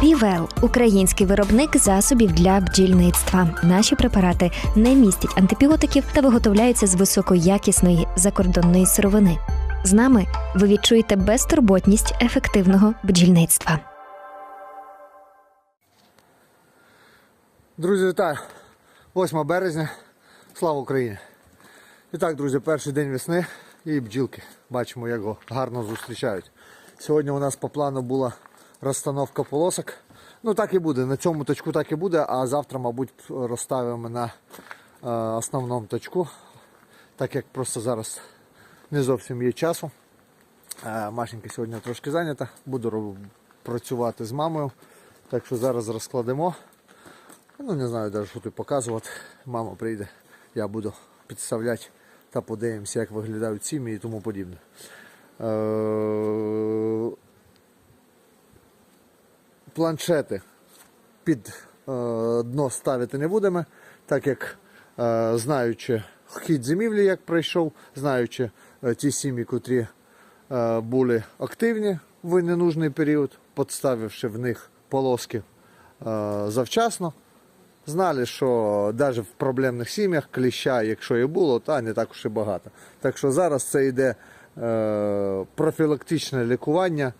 Півел український виробник засобів для бджільництва. Наші препарати не містять антибіотиків та виготовляються з високоякісної закордонної сировини. З нами ви відчуєте безтурботність ефективного бджільництва. Друзі, вітаю! 8 березня. Слава Україні! І так, друзі, перший день весни і бджілки. Бачимо, як його гарно зустрічають. Сьогодні у нас по плану була розстановка полосок. Ну так і буде. На цьому точку так і буде, а завтра, мабуть, розставимо на е, основному точку, так як просто зараз не зовсім є часу. Е, Машенька сьогодні трошки зайнята, буду працювати з мамою. Так що зараз розкладемо. Ну, не знаю навіть, що тут показувати. Мама прийде, я буду підставляти та подивимося, як виглядають сім'ї і тому подібне. Планшети під е, дно ставити не будемо, так як е, знаючи хід зимівлі, як пройшов, знаючи е, ті сім'ї, котрі були активні в ненужний період, підставивши в них полоски завчасно. Знали, що навіть в проблемних сім'ях кліща, якщо і було, та не так уж і багато. Так що зараз це йде профілактичне лікування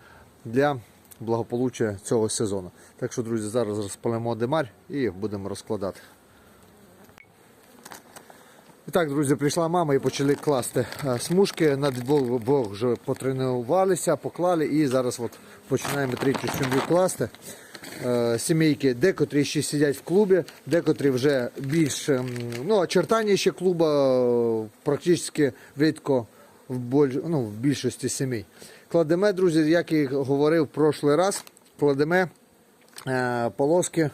для благополуччя цього сезону. Так що, друзі, зараз розпалимо демарь і будемо розкладати. І так, друзі, прийшла мама і почали класти е, смужки. На двох вже потренувалися, поклали і зараз от починаємо третю сім'ю класти. Е, Сімейки, декотрі ще сидять в клубі, декотрі вже більш ну, очертання ще клуба е, практично рідко в, ну, в більшості сімей. Кладемо, друзі, як і говорив в прошлий раз, кладемо е, полоски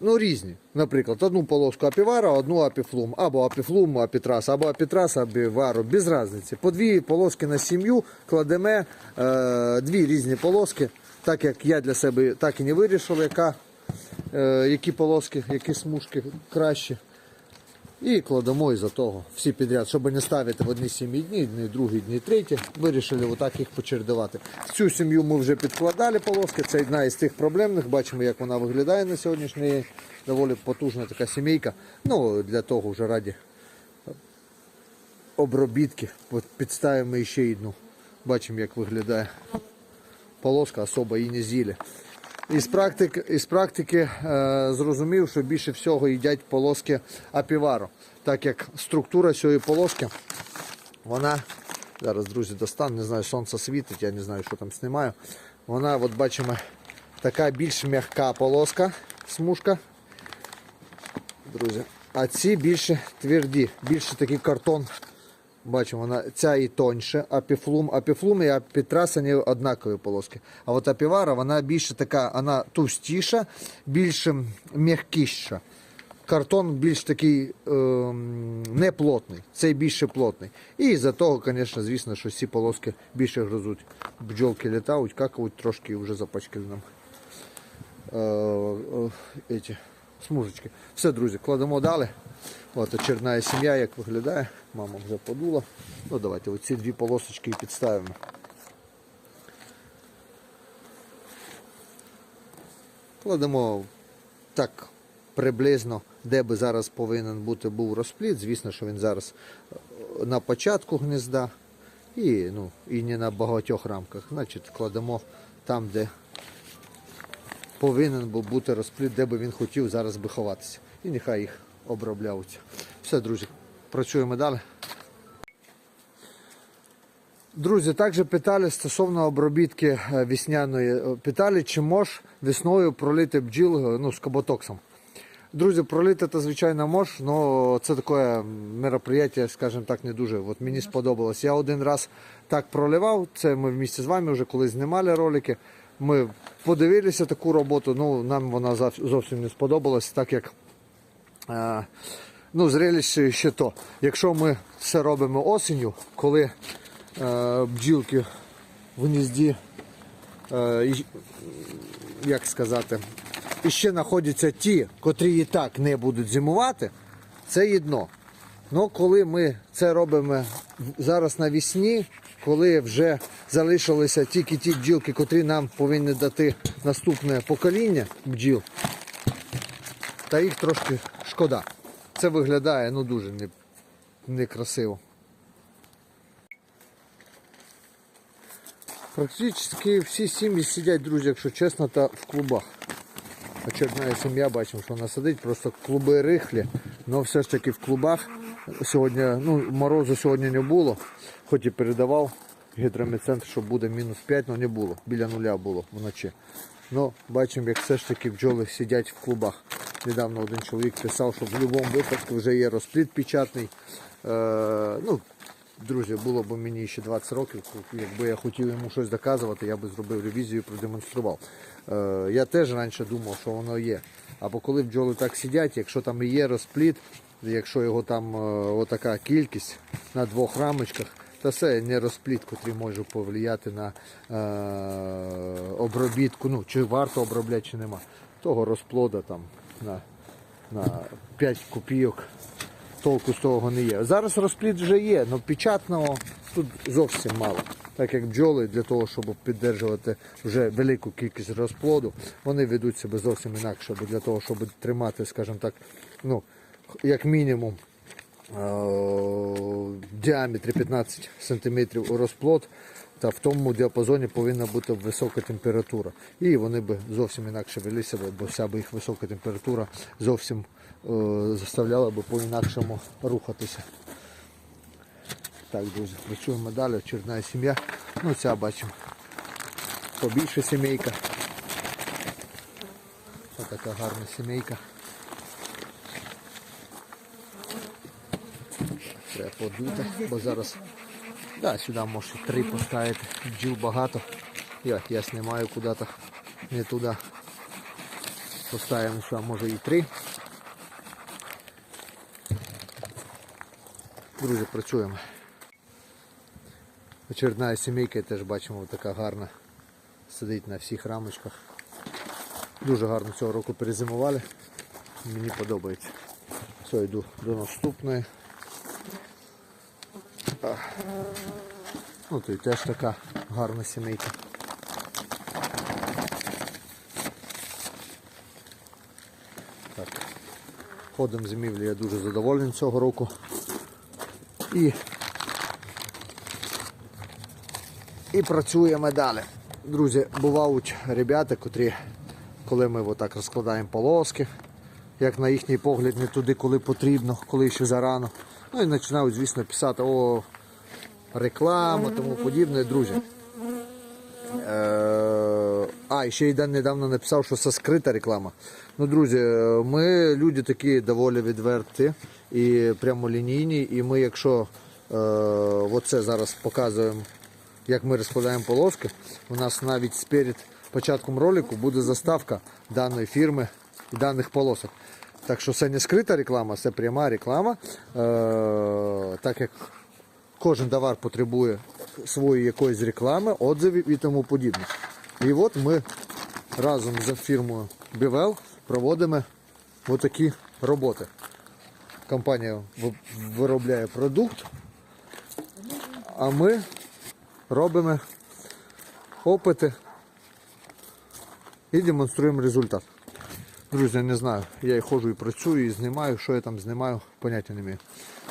ну, різні. Наприклад, одну полоску апівара, одну апіфлум, або апіфлум, апітрас, або апітрас, апівару, без різниці. По дві полоски на сім'ю кладемо е, дві різні полоски, так як я для себе так і не вирішив, яка, е, які полоски, які смужки кращі. І кладемо із-за того всі підряд, щоб не ставити в одні сім'ї дні, дні, другі дні, треті. Вирішили отак їх почердувати. Цю сім'ю ми вже підкладали полоски. Це одна із тих проблемних. Бачимо, як вона виглядає на сьогоднішній день. Доволі потужна така сімейка. Ну, для того вже раді обробітки. Підставимо ще одну. Бачимо, як виглядає полоска, особа і не з'їли. Із практики, із практики е, зрозумів, що більше всього їдять полоски апівару, так як структура цієї полоски, вона, зараз, друзі, достану, не знаю, сонце світить, я не знаю, що там знімаю. Вона, от бачимо, така більш м'яка полоска, смужка. Друзі, а ці більше тверді, більше такий картон Бачимо, вона ця і тоньше, апіфлум, апіфлум і апітрас вони однакові полоски. А от апівара, вона більше така, вона товстіша, більш м'якіша. Картон більш такий ем, неплотний, цей більше плотний. І за того, звісно, звісно, що ці полоски більше гризуть. Бджолки літають, какають, трошки вже запачкали нам. Е, е, эти, смужечки. Все, друзі, кладемо далі. От очередна сім'я, як виглядає. Мама вже подула. Ну давайте оці дві полосочки підставимо. Кладемо так приблизно, де би зараз повинен бути був розпліт. Звісно, що він зараз е, на початку гнізда і, ну, і не на багатьох рамках. Значить, кладемо там, де повинен був бути розпліт, де би він хотів зараз би ховатися. І нехай їх обробляються. Все, друзі, працюємо далі. Друзі, також питали стосовно обробітки е, весняної. Е, Питали, чи мож весною пролити бджіл е, ну, з каботоксом. Друзі, пролити це, звичайно, мож, але це таке мероприятие, скажімо так, не дуже. От мені сподобалось. Я один раз так проливав, це ми вместе з вами вже коли знімали ролики. Ми подивилися таку роботу, ну нам вона зовсім не сподобалась, так як е, ну, зрелище ще то. Якщо ми це робимо осінню, коли е, бджілки в гнізді, е, як сказати, і ще знаходяться ті, котрі і так не будуть зимувати, це єдно. Ну, коли ми це робимо зараз навесні, коли вже залишилися тільки ті бджілки, котрі нам повинні дати наступне покоління бджіл, та їх трошки шкода. Це виглядає ну, дуже не, некрасиво. Практично всі сім'ї сидять, друзі, якщо чесно, та в клубах. Очередна сім'я, бачимо, що вона сидить, просто клуби рихлі, але все ж таки в клубах сьогодні, ну, морозу сьогодні не було, хоч і передавав гідрометцентр, що буде мінус 5, але не було, біля нуля було вночі. Ну, бачимо, як все ж таки бджоли сидять в клубах. Недавно один чоловік писав, що в будь-якому випадку вже є розплід печатний. Е, ну, Друзі, було б мені ще 20 років, якби я хотів йому щось доказувати, я би зробив ревізію, і продемонстрував. Е, я теж раніше думав, що воно є. Або коли бджоли так сидять, якщо там і є розплід, якщо його там е, отака кількість на двох рамочках, то це не розплід, який може повлияти на е, обробітку, ну, чи варто обробляти, чи нема. Того розплода там на, на 5 копійок толку з того не є. Зараз розплід вже є, але печатного тут зовсім мало. Так як бджоли для того, щоб підтримувати вже велику кількість розплоду, вони ведуть себе зовсім інакше, для того, щоб тримати, скажімо так, ну, як мінімум е, в діаметрі 15 см розплод, та в тому діапазоні повинна бути висока температура. І вони б зовсім інакше вели себе, бо вся б їх висока температура зовсім е, заставляла б по-інакшому рухатися. Так, друзі, працюємо далі, очередна сім'я. Ну, ця бачимо. Побільше сімейка. Ось така гарна сімейка. Подути, бо зараз да, сюди можеш і три поставити. Бджіл багато. Я, я знімаю куди-то не туди. Поставимо сюди, може і три. Друзі, працюємо. Очередна сімейка теж бачимо така гарна. Сидить на всіх рамочках. Дуже гарно цього року перезимували. Мені подобається. Все, йду до наступної. А. Ну тут теж така гарна сімейка. Так. Ходом зимівлі я дуже задоволений цього року. І, і працюємо далі. Друзі, бувають ребята, котрі, коли ми отак розкладаємо полоски, як на їхній погляд, не туди, коли потрібно, коли ще зарано. Ну і починають, звісно, писати, о, реклама, тому подібне, друзі. Е, а, ще й недавно написав, що це скрита реклама. Ну, друзі, ми люди такі доволі відверті і прямолінійні. І ми, якщо е, оце зараз показуємо, як ми розкладаємо полоски, у нас навіть перед початком ролику буде заставка даної фірми даних полосок. Так що це не скрита реклама, це пряма реклама. Е, так як кожен товар потребує своєї якоїсь реклами, отзивів і тому подібне. І от ми разом з фірмою Бівел проводимо отакі роботи. Компанія виробляє продукт, а ми робимо опити і демонструємо результат. Друзі, я не знаю, я і ходжу і працюю, і знімаю, що я там знімаю, поняття не маю.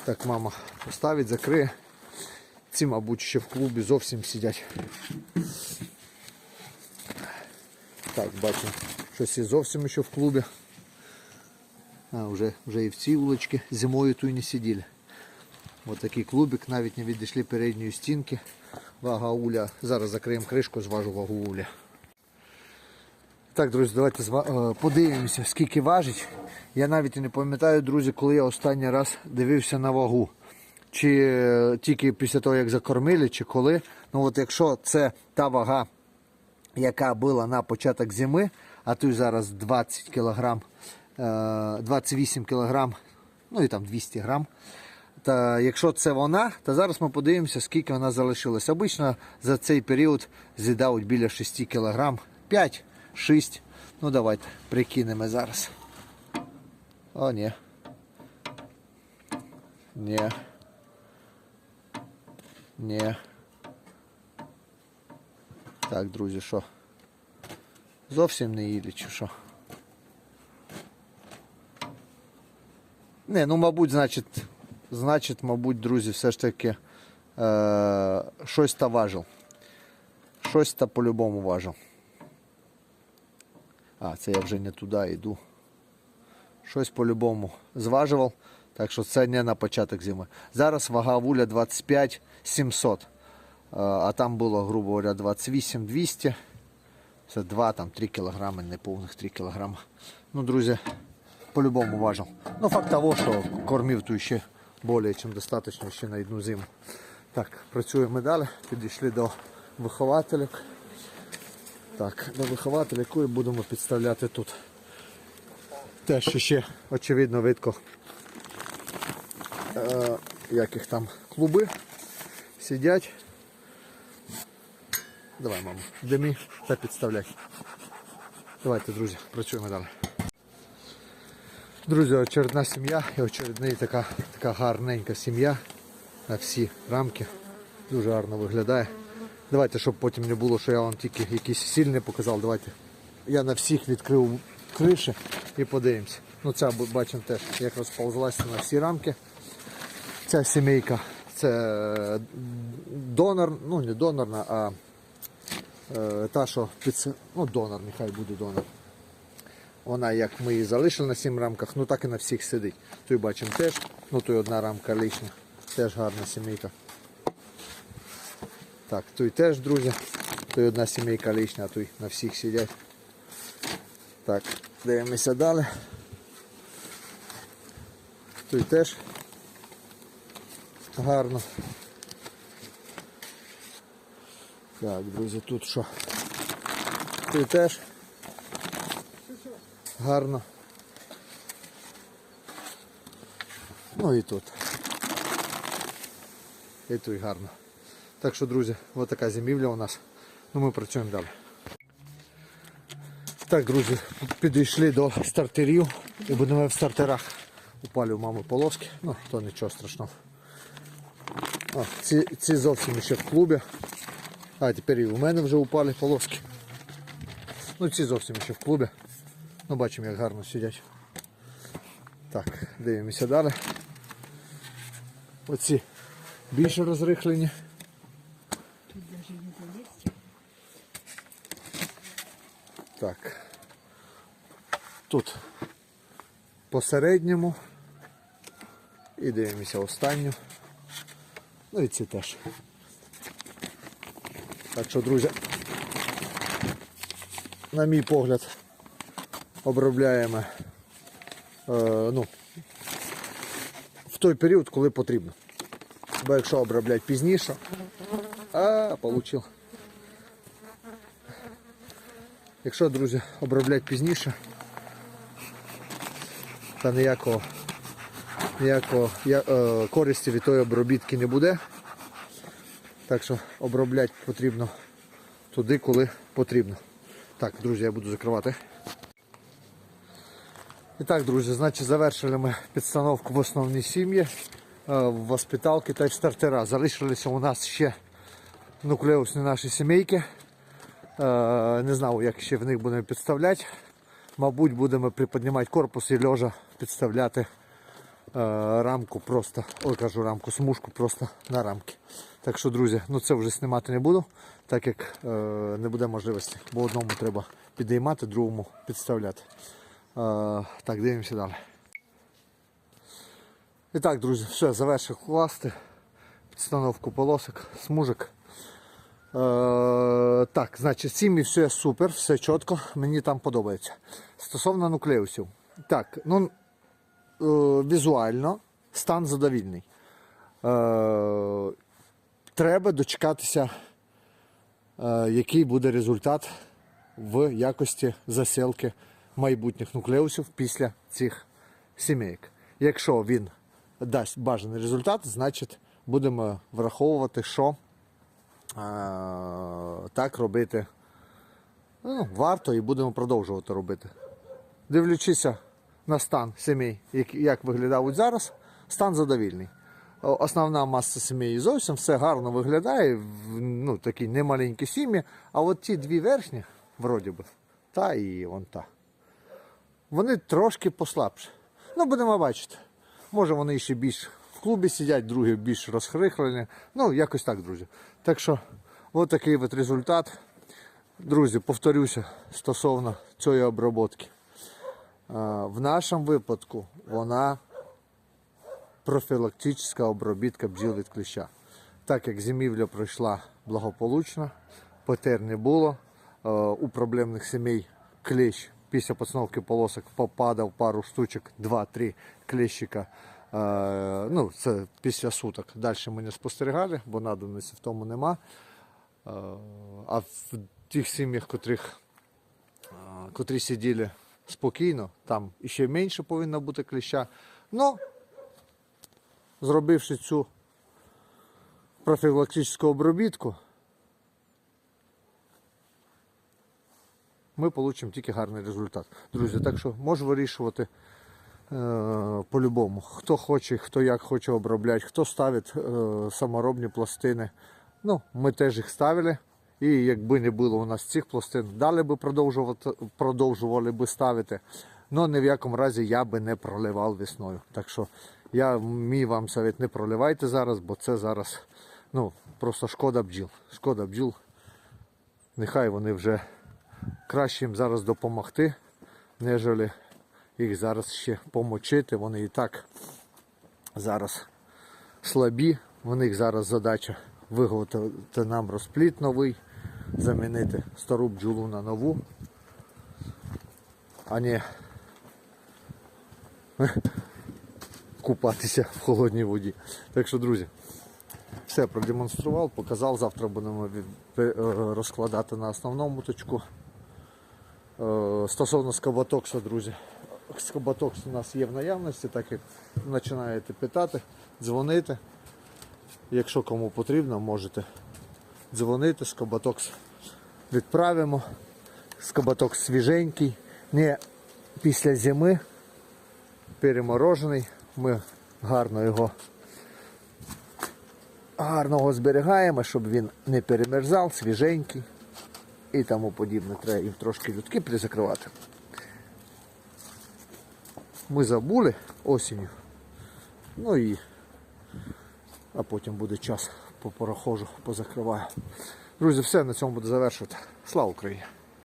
Так, мама поставить, закриє. Ці, мабуть, ще в клубі зовсім сидять. Так, бачимо, щось і зовсім ще в клубі. А, вже, вже і в цій вуличці зимою тут не сиділи. Ось такий клубик, навіть не відійшли передньої стінки. Вага уля. Зараз закриємо кришку, зважу вагу уля. Так, друзі, давайте е, подивимося, скільки важить. Я навіть і не пам'ятаю, друзі, коли я останній раз дивився на вагу. Чи е, тільки після того, як закормили, чи коли. Ну от якщо це та вага, яка була на початок зими, а тут зараз 20 кг, 28 кг, ну і там 200 грам. Та якщо це вона, то зараз ми подивимося, скільки вона залишилась. Обично за цей період з'їдають біля 6 кг, 5-6. Ну давайте прикинемо зараз. О, ні. Ні. Ні. Так, друзі, що? Зовсім не їли чи що? Не, ну, мабуть, значить, значить, мабуть, друзі, все ж таки е- щось та важив. Щось та по-любому важив. А, це я вже не туди йду. Щось по-любому зважував. Так що це не на початок зими. Зараз вага вуля 25 700. Е, А там було, грубо говоря, 28 200. Це 2 там 3 кілограми, неповних 3 кілограми. Ну, друзі, по-любому важив. Ну, факт того, що кормів тут ще більше, ніж достатньо ще на одну зиму. Так, працюємо далі. Підійшли до вихователів. Так, до вихователя, яку будемо підставляти тут. Те, що ще очевидно видко, е, як їх там клуби сидять. Давай, мамо, димі та підставляй. Давайте, друзі, працюємо далі. Друзі, очередна сім'я і очередна така, така гарненька сім'я на всі рамки. Дуже гарно виглядає. Давайте, щоб потім не було, що я вам тільки якісь сильні показав. Давайте. Я на всіх відкрив криші і подивимося. Ну ця бачимо теж, як розповзлася на всі рамки. Ця сімейка це донор, ну не донорна, а е, та, що під, ну, донор, нехай буде донор. Вона, як ми її залишили на сім рамках, ну так і на всіх сидить. Тут бачимо теж, ну тут одна рамка лишня, теж гарна сімейка. Так, тут теж, друзі, тут одна сімейка лишня, тут на всіх сидять. Так, дивимося далі. Тут теж гарно. Так, друзі, тут що? Тут теж гарно. Ну і тут. І тут гарно. Так що, друзі, ось така зимівля у нас. Ну ми працюємо далі. Так, друзі, підійшли до стартерів і будемо в стартерах. Упали у мами полоски, ну то нічого страшного. О, ці, ці зовсім ще в клубі. А тепер і у мене вже упали полоски. Ну ці зовсім ще в клубі. Ну бачимо як гарно сидять. Так, дивимося далі. Оці більше розрихлені. Так. Тут посередньому. І дивимося останню. Ну і ці теж. Так що, друзі, на мій погляд, обробляємо е, ну, в той період, коли потрібно. Бо якщо обробляти пізніше, а, получив. Якщо, друзі, обробляти пізніше, то ніякого, ніякого я- е, користі від тої обробітки не буде. Так що обробляти потрібно туди, коли потрібно. Так, друзі, я буду закривати. І так, друзі, значить завершили ми підстановку в основні сім'ї, е, в воспиталки та й стартера. Залишилися у нас ще нуклеусні наші сімейки. Е, Не знаю, як ще в них будемо підставляти. Мабуть, будемо приподнімати корпус і льожа підставляти е, рамку просто, ой, кажу рамку, смужку просто на рамки. Так що, друзі, ну це вже знімати не буду, так як е, не буде можливості, бо одному треба підіймати, другому підставляти. Е, так, дивимося далі. І так, друзі, все, завершив класти. Підстановку полосок, смужок. Е, так, значить, сім'ї все супер, все чітко, мені там подобається. Стосовно нуклеусів. Так, ну е, візуально стан задовільний. Е, треба дочекатися, який буде результат в якості засилки майбутніх нуклеусів після цих сімейок. Якщо він дасть бажаний результат, значить будемо враховувати, що так робити ну, варто і будемо продовжувати робити. Дивлячися на стан сімей, як, як виглядають зараз, стан задовільний. Основна маса сімей зовсім все гарно виглядає, ну, такі немаленькі сім'ї, а от ті дві верхні, вроді би, та і вон та, вони трошки послабші. Ну, будемо бачити. Може вони ще більш в клубі сидять, другі більш розхрихлені. Ну, якось так, друзі. Так що, от такий от результат. Друзі, повторюся стосовно цієї обробки. В нашому випадку вона профілактична обробітка бджіл від кліща. Так як зимівля пройшла благополучно, потер не було. У проблемних сімей кліщ після постановки полосок попадав пару штучок, 2-3 кліщика. Е, Ну, це після суток. Далі ми не спостерігали, бо надобності в тому нема. Е, А в тих сім'ях, котрих, е, котрі сиділи спокійно, там іще менше повинно бути кліща. Ну, зробивши цю профілактичну обробітку, ми отримаємо тільки гарний результат. Друзі, так що можу вирішувати по-любому. Хто хоче, хто як хоче обробляти, хто ставить е, саморобні пластини. Ну, ми теж їх ставили. І якби не було у нас цих пластин, далі би продовжувати, продовжували би ставити. але ні в якому разі я би не проливав весною. Так що я мій вам совет не проливайте зараз, бо це зараз ну, просто шкода бджіл. Шкода бджіл. Нехай вони вже краще їм зараз допомогти, нежели їх зараз ще помочити. Вони і так зараз слабі. У них зараз задача виготовити нам розпліт новий, замінити стару бджолу на нову, а не купатися в холодній воді. Так що, друзі, все продемонстрував, показав. Завтра будемо е, розкладати на основному точку. Е, Стосовно скаботокса, друзі. Скаботокс у нас є в наявності, так як починаєте питати, дзвонити. Якщо кому потрібно, можете дзвонити, скоботокс відправимо. Скоботокс свіженький, не після зими, переморожений. Ми гарно його гарно його зберігаємо, щоб він не перемерзав, свіженький і тому подібне. Треба їм трошки людки призакривати. Ми забули осінню. Ну і а потім буде час по порохожу, позакриваю. Друзі, все на цьому буду завершувати. Слава Україні!